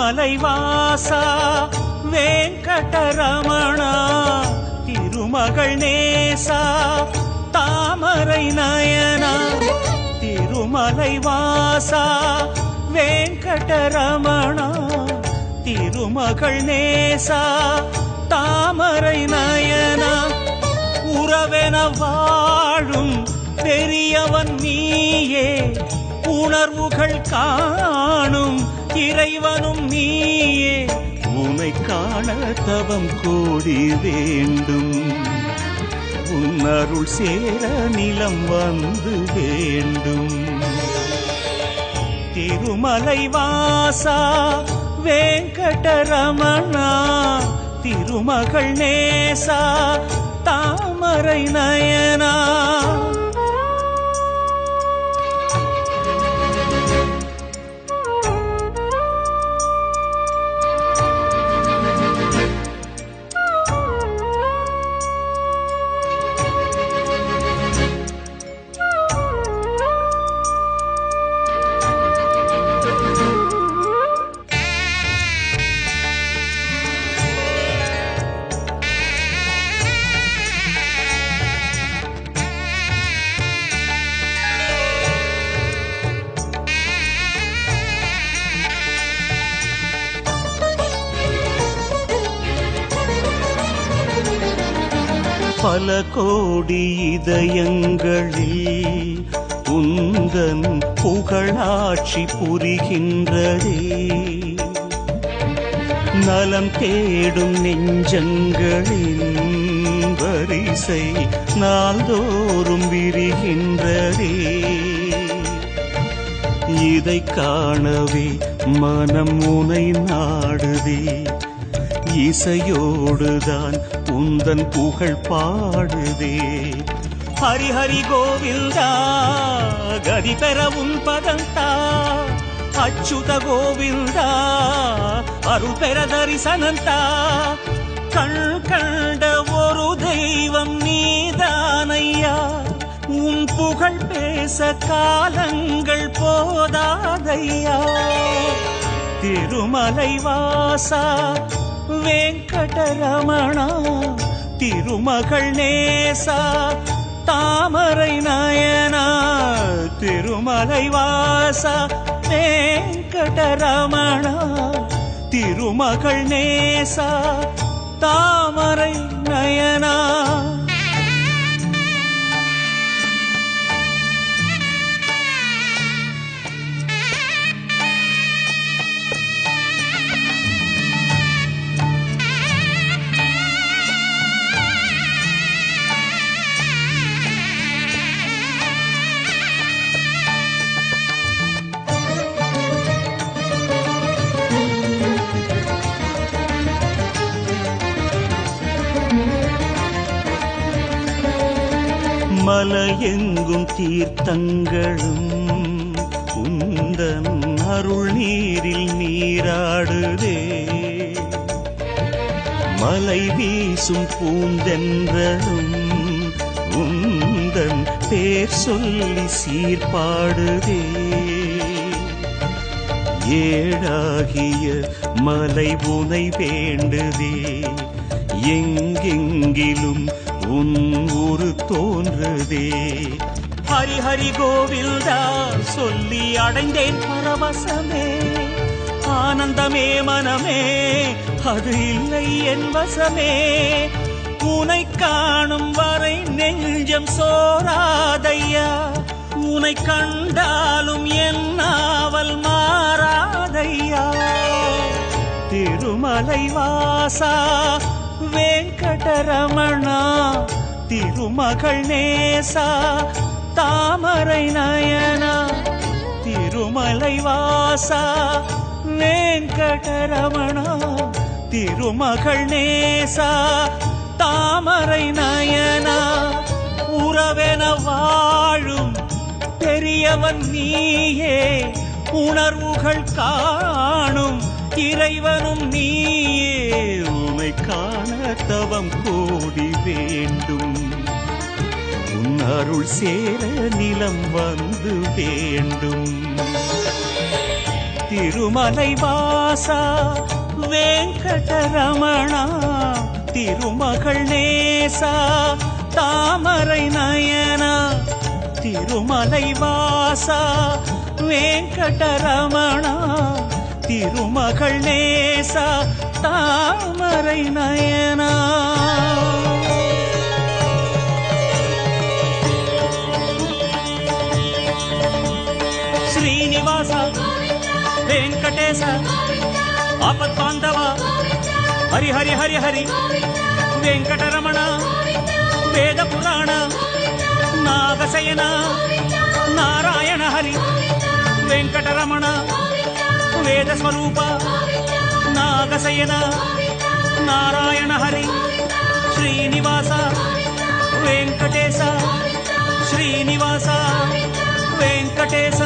மலைவாசா வேங்கடரமணா திருமகள் நேசா தாமரை நயனா திருமலைவாசா வேங்கடரமணா திருமகள் நேசா தாமரை நயனா உறவென வாழும் பெரியவன் நீயே உணர்வுகள் காணும் இறைவனும் நீயே. உனை காண தவம் கோடி வேண்டும். உன்னருள் சேர நிலம் வந்து வேண்டும். திருமலை வாசா வேங்கடரமணா திருமகள் நேசா தாமரை நயனா. பல கோடி இதயங்களில் உந்தன் புகழாட்சி புரிகின்றதே. நலம் தேடும் நெஞ்சங்களின் வரிசை நாள்தோறும் விரிகின்றதே. இதை காணவே மனம் உனை நாடுதே. இசையோடுதான் உந்தன் புகழ் பாடுதே. ஹரிஹரி கோவிந்தா கதி பெற உன் பதந்தா. அச்சுத கோவிந்தா அருள் பெற தரிசனந்தா. கண் கண்ட ஒரு தெய்வம் நீதானையா. உன் புகழ் பேச காலங்கள் போதாதையா. திருமலை வாசா வெங்கடரமணா திருமகள் நேசா தாமரை நயனா திருமலை வாசா வெங்கடரமணா திருமகள் நேசா தாமரை நயனா. மலையெங்கும் தீர்த்தங்களும் உந்தன் அருள் நீரில் நீராடுதே. மலை வீசும் பூந்தென்றலும் உந்தன் பேர் சொல்லி சீர்பாடுதே. ஏழாகிய மலை உனை வேண்டுதே. எங்கெங்கிலும் உன் ஒரு தோன்றுதே. ஹரி ஹரி கோவில்தா சொல்லி அடைந்தேன் பரவசமே. ஆனந்தமே மனமே அது இல்லை என் வசமே. உனை காணும் வரை நெஞ்சம் சோராதையா. உனை கண்டாலும் என் நாவல் மாறாதையா. திருமலை வாசா வெங்கடரமணா திருமகள் நேசா தாமரை நயனா திருமலை வாசா வெங்கடரமணா திருமகள் நேசா தாமரை நயனா உறவென வாழும் பெரியவன் நீயே உணர்வுகள் காணும் இறைவனும் நீயே. உன்னை காண தவம் கோடி வேண்டும். உன் அருள் சேர நிலம் வந்து வேண்டும். திருமலை வாசா வேங்கடரமணா திருமகள் நேசா தாமரை நயனா திருமலை வாசா வேங்கடரமணா திருமகள் நேசா தாமரை நயனா శ్రీనివాస వెంకటేశ ఆపద్బాంధవ హరి హరి హరి హరి వెంకటరమణ వేద పురాణ నాగశయన నారాయణ హరి వెంకటరమణ వేద స్వరూప నాగశయన నారాయణ హరి శ్రీనివాస వెంకటేశ శ్రీనివాస వెంకటేశ.